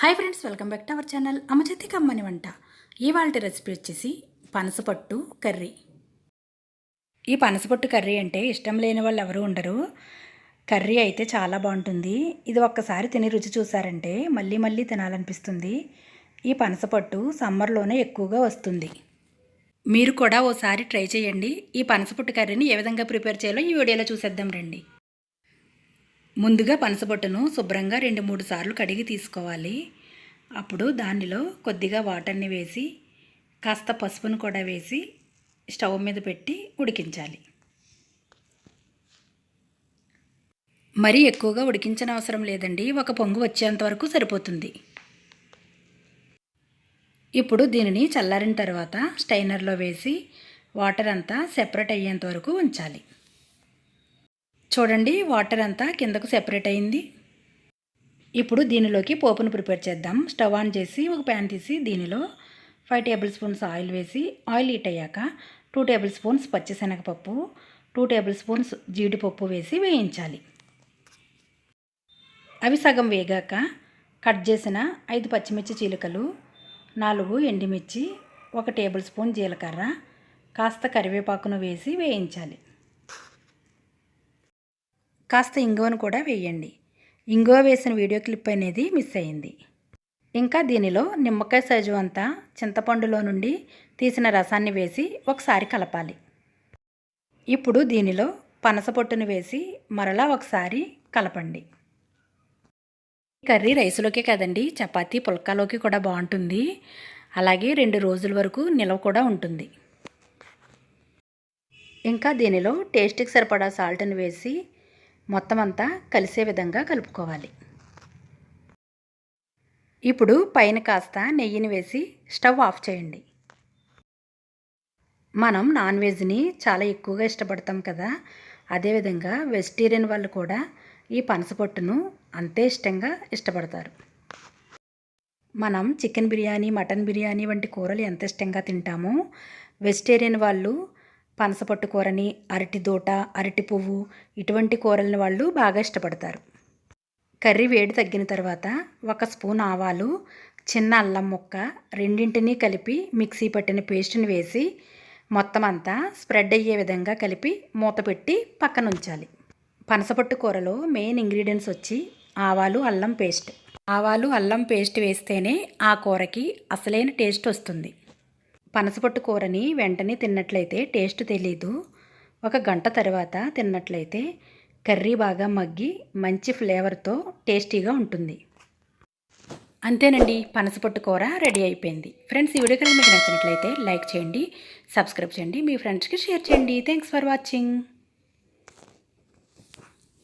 Hi friends welcome back to our channel అమ్మచేతి కమ్మని వంట ఇవాళ రెసిపీ వచ్చేసి పనసపట్టు కర్రీ. ఈ పనసపట్టు కర్రీ అంటే ఇష్టం లేని వాళ్ళు ఎవరు ఉండరు. కర్రీ అయితే చాలా బాగుంటుంది. ఇది ఒక్కసారి తిని రుచి చూసారంటే మళ్ళీ మళ్ళీ తినాలనిపిస్తుంది. ఈ పనసపట్టు సమ్మర్లోనే ఎక్కువగా వస్తుంది. మీరు కూడా ఓసారి ట్రై చేయండి. ఈ పనసపట్టు కర్రీని ఏ విధంగా ప్రిపేర్ చేయాలో ఈ వీడియోలో చూసేద్దాం రండి. ముందుగా పనసపొట్టును శుభ్రంగా రెండు మూడు సార్లు కడిగి తీసుకోవాలి. అప్పుడు దానిలో కొద్దిగా వాటర్ని వేసి కాస్త పసుపును కూడా వేసి స్టవ్ మీద పెట్టి ఉడికించాలి. మరీ ఎక్కువగా ఉడికించిన అవసరం లేదండి. ఒక పొంగు వచ్చేంత వరకు సరిపోతుంది. ఇప్పుడు దీనిని చల్లారిన తర్వాత స్టైనర్లో వేసి వాటర్ అంతా సెపరేట్ అయ్యేంత వరకు ఉంచాలి. చూడండి వాటర్ అంతా కిందకు సెపరేట్ అయింది. ఇప్పుడు దీనిలోకి పోపును ప్రిపేర్ చేద్దాం. స్టవ్ ఆన్ చేసి ఒక ప్యాన్ తీసి దీనిలో ఫైవ్ టేబుల్ స్పూన్స్ ఆయిల్ వేసి ఆయిల్ హీట్ అయ్యాక టూ టేబుల్ స్పూన్స్ పచ్చిశనగపప్పు టూ టేబుల్ స్పూన్స్ జీడిపప్పు వేసి వేయించాలి. అవి సగం వేగాక కట్ చేసిన ఐదు పచ్చిమిర్చి చీలికలు నాలుగు ఎండుమిర్చి ఒక టేబుల్ స్పూన్ జీలకర్ర కాస్త కరివేపాకును వేసి వేయించాలి. కాస్త ఇంగువను కూడా వేయండి. ఇంగువ వేసిన వీడియో క్లిప్ అనేది మిస్ అయింది. ఇంకా దీనిలో నిమ్మకాయ సైజు అంతా చింతపండులో నుండి తీసిన రసాన్ని వేసి ఒకసారి కలపాలి. ఇప్పుడు దీనిలో పనసపొట్టును వేసి మరలా ఒకసారి కలపండి. కర్రీ రైస్లోకే కదండి చపాతీ పుల్కాలోకి కూడా బాగుంటుంది. అలాగే రెండు రోజుల వరకు నిలవ కూడా ఉంటుంది. ఇంకా దీనిలో టేస్ట్కి సరిపడా సాల్ట్ని వేసి మొత్తం అంతా కలిసే విధంగా కలుపుకోవాలి. ఇప్పుడు పైన కాస్త నెయ్యిని వేసి స్టవ్ ఆఫ్ చేయండి. మనం నాన్ వెజ్ని చాలా ఎక్కువగా ఇష్టపడతాం కదా. అదేవిధంగా వెజిటేరియన్ వాళ్ళు కూడా ఈ పనసపొట్టును అంతే ఇష్టంగా ఇష్టపడతారు. మనం చికెన్ బిర్యానీ మటన్ బిర్యానీ వంటి కూరలు ఎంత ఇష్టంగా తింటామో వెజిటేరియన్ వాళ్ళు పనసపట్టు కూరని అరటి దూట అరటి పువ్వు ఇటువంటి కూరలను వాళ్ళు బాగా ఇష్టపడతారు. కర్రీ వేడి తగ్గిన తర్వాత ఒక స్పూన్ ఆవాలు చిన్న అల్లం ముక్క రెండింటినీ కలిపి మిక్సీ పట్టిన పేస్ట్ని వేసి మొత్తం అంతా స్ప్రెడ్ అయ్యే విధంగా కలిపి మూత పెట్టి పక్కన ఉంచాలి పనసపట్టు కూరలో మెయిన్ ఇంగ్రీడియంట్స్ వచ్చి ఆవాలు అల్లం పేస్ట్. ఆవాలు అల్లం పేస్ట్ వేస్తేనే ఆ కూరకి అసలైన టేస్ట్ వస్తుంది. పనసపొట్టు కూరని వెంటనే తిన్నట్లయితే టేస్ట్ తెలీదు. ఒక గంట తర్వాత తిన్నట్లయితే కర్రీ బాగా మగ్గి మంచి ఫ్లేవర్తో టేస్టీగా ఉంటుంది. అంతేనండి పనసపొట్టు కూర రెడీ అయిపోయింది. ఫ్రెండ్స్ ఈ వీడియో కనుక మీకు నచ్చినట్లయితే లైక్ చేయండి సబ్స్క్రైబ్ చేయండి మీ ఫ్రెండ్స్కి షేర్ చేయండి. Thanks for watching.